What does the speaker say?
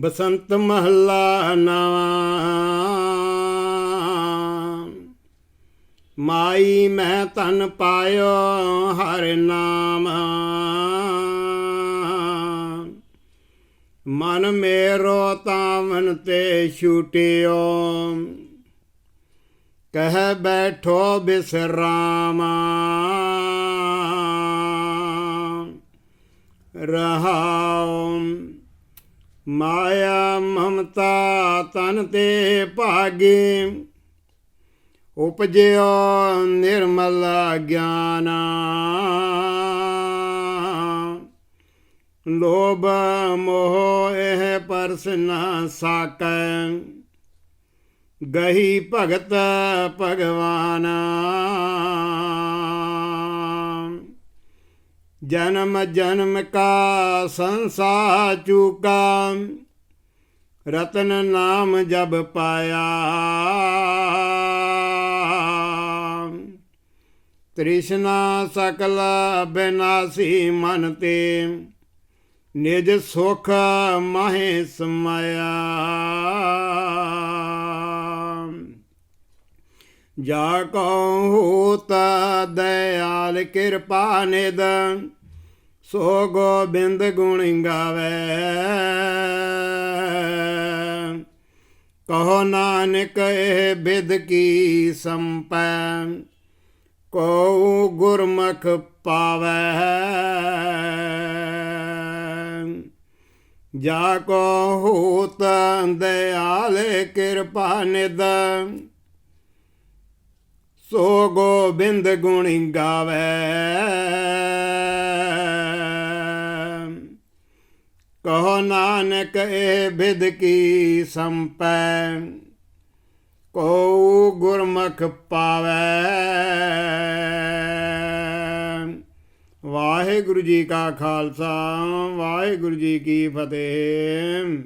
ਬਸੰਤ ਮਹੱਲਾ ਨਵਾਂ। ਮਾਈ ਮੈਂ ਤਨ ਪਾਇਓ ਹਰਿ ਨਾਮ। ਮਨ ਮੇਰੋ ਤਾਵਨ ਤੇ ਛੂਟਿਓ। ਕਹਿ ਬੈਠੋ ਬਿਸਰਾਮ। ਰਹਾਉ ਮਾਇਆ ਮਮਤਾ ਤਨ ਤੇ ਭਾਗੇ। ਉਪਜਿਓ ਨਿਰਮਲ ਗਿਆਨ। ਲੋਭ ਮੋਹ ਇਹ ਪਰਸ ਨਾ ਸਾਕੈ। ਗਹੀ ਭਗਤ ਭਗਵਾਨ। ਜਨਮ ਜਨਮ ਕਾ ਸੰਸਾਰ ਚੁਕਾ। ਰਤਨ ਨਾਮ ਜਬ ਪਾਇਆ। ਤ੍ਰਿਸ਼ਨਾ ਸਕਲ ਬਿਨਾਸੀ ਮਨ ਤੇ। ਨਿਜ ਸੁਖ ਮਹੇ ਸਮਾਇਆ। ਜਾ ਕੋ ਹੋਤ ਦਇਆਲ ਕਿਰਪਾ ਨਿਦ ਸੋ ਗੋਬਿੰਦ ਗੁਣ ਗਾਵੇ ਕਹੋ ਨਾਨਕ, ਇਹ ਬਿਦ ਕੀ ਸੰਪੈ? ਕੋ ਗੁਰਮੁਖ ਪਾਵੈ? ਜਾ ਕੋ ਹੋਤ ਦਇਆਲ ਕਿਰਪਾ ਨਿਦ ਸੋ ਗੋਬਿੰਦ ਗੁਣ ਗਾਵੇ ਕਹੋ ਨਾਨਕ ਇਹ ਬਿਦ ਕੀ ਸੰਪੈ? ਕੋ ਗੁਰਮੁਖ ਪਾਵੈ? ਵਾਹਿਗੁਰੂ ਜੀ ਕਾ ਖਾਲਸਾ, ਵਾਹਿਗੁਰੂ ਜੀ ਕੀ ਫਤਿਹ।